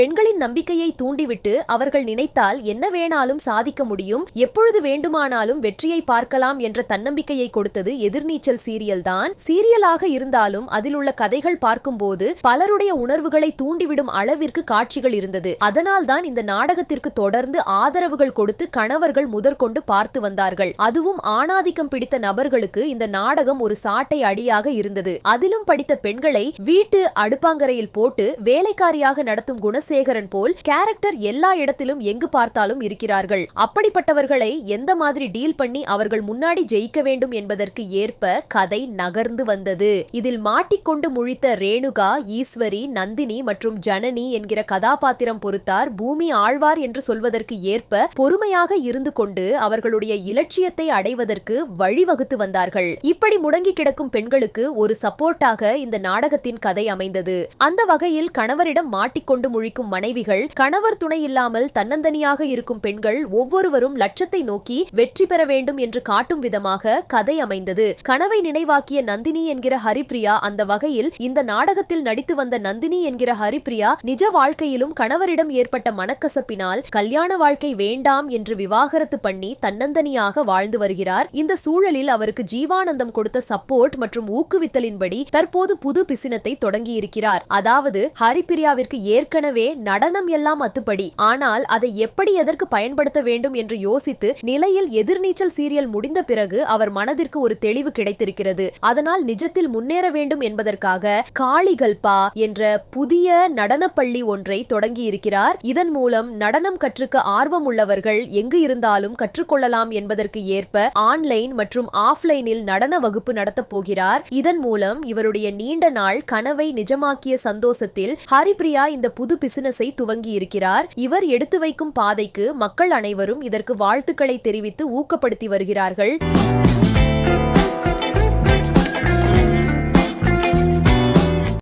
பெண்களின் நம்பிக்கையை தூண்டிவிட்டு அவர்கள் நினைத்தால் என்ன வேணாலும் சாதிக்க முடியும் எப்பொழுது வேண்டுமானாலும் வெற்றியை பார்க்கலாம் என்ற தன்னம்பிக்கையை கொடுத்தது எதிர்நீச்சல் சீரியல் தான் சீரியலாக இருந்தாலும் அதில் உள்ள கதைகள் பார்க்கும்போது பலருடைய உணர்வுகளை தூண்டிவிடும் அளவிற்கு காட்சிகள் இருந்தது. அதனால் தான் இந்த நாடகத்திற்கு தொடர்ந்து ஆதரவுகள் கொடுத்து கணவர்கள் முதற்கொண்டு பார்த்து வந்தார்கள். அதுவும் ஆணாதிக்கம் பிடித்த நபர்களுக்கு இந்த நாடகம் ஒரு சாட்டை அடியாக இருந்தது. அதிலும் படித்த பெண்களை வீட்டு அடுப்பாங்கரையில் போட்டு வேலைக்காரியாக நடத்தும் குண குணசேகரன் போல் கேரக்டர் எல்லா இடத்திலும் எங்கு பார்த்தாலும் இருக்கிறார்கள். அப்படிப்பட்டவர்களை எந்த மாதிரி டீல் பண்ணி அவர்கள் முன்னாடி ஜெயிக்க வேண்டும் என்பதற்கு ஏற்ப கதை நகர்ந்து வந்தது. இதில் மாட்டிக்கொண்டு முழித்த ரேணுகா ஈஸ்வரி நந்தினி மற்றும் ஜனனி என்கிற கதாபாத்திரம் பொறுத்தார் பூமி ஆழ்வார் என்று சொல்வதற்கு ஏற்ப பொறுமையாக இருந்து கொண்டு அவர்களுடைய இலட்சியத்தை அடைவதற்கு வழிவகுத்து வந்தார்கள். இப்படி முடங்கி கிடக்கும் பெண்களுக்கு ஒரு சப்போர்ட்டாக இந்த நாடகத்தின் கதை அமைந்தது. அந்த வகையில் கணவரிடம் மாட்டிக்கொண்டு முழிக்கும் மனைவிகள் கணவர் துணை இல்லாமல் தன்னந்தனியாக இருக்கும் பெண்கள் ஒவ்வொருவரும் லட்சத்தை நோக்கி வெற்றி பெற வேண்டும் என்று காட்டும் விதமாக கதை அமைந்தது. கனவை நினைவாக்கிய நந்தினி என்கிற ஹரிப்ரியா அந்த வகையில் இந்த நாடகத்தில் நடித்து வந்த நந்தினி என்கிற ஹரிப்ரியா நிஜ வாழ்க்கையிலும் கணவரிடம் ஏற்பட்ட மனக்கசப்பினால் கல்யாண வாழ்க்கை வேண்டாம் என்று விவாகரத்து பண்ணி தன்னந்தனியாக வாழ்ந்து வருகிறார். இந்த சூழலில் அவருக்கு ஜீவானந்தம் கொடுத்த சப்போர்ட் மற்றும் ஊக்குவித்தலின்படி தற்போது புது பிசினத்தை தொடங்கி இருக்கிறார் அதாவது ஹரிப்பிரியாவிற்கு ஏற்கனவே நடனம் எல்லாம் அத்துப்படி. ஆனால் அதை எப்படி எதற்கு பயன்படுத்த வேண்டும் என்று யோசித்து நிலையில் எதிர்நீச்சல் சீரியல் முடிந்த பிறகு அவர் மனதிற்கு ஒரு தெளிவு கிடைத்திருக்கிறது. அதனால் நிஜத்தில் முன்னேற வேண்டும் என்பதற்காக காளிகல்பா என்ற புதிய நடனப்பள்ளி ஒன்றை தொடங்கி இருக்கிறார் இதன் மூலம் நடனம் கற்றுக்க ஆர்வம் உள்ளவர்கள் எங்கு இருந்தாலும் கற்றுக்கொள்ளலாம் என்பதற்கு ஏற்ப ஆன்லைன் மற்றும் ஆஃப்லைனில் நடன வகுப்பு நடத்தப் போகிறார். இதன் மூலம் இவருடைய நீண்ட நாள் கனவை நிஜமாக்கிய சந்தோஷத்தில் ஹரிபிரியா இந்த புது பிசினஸை துவங்கி இருக்கிறார் இவர் எடுத்து வைக்கும் பாதைக்கு மக்கள் அனைவரும் இதற்கு வாழ்த்துக்களை தெரிவித்து ஊக்கப்படுத்தி வருகிறார்கள்.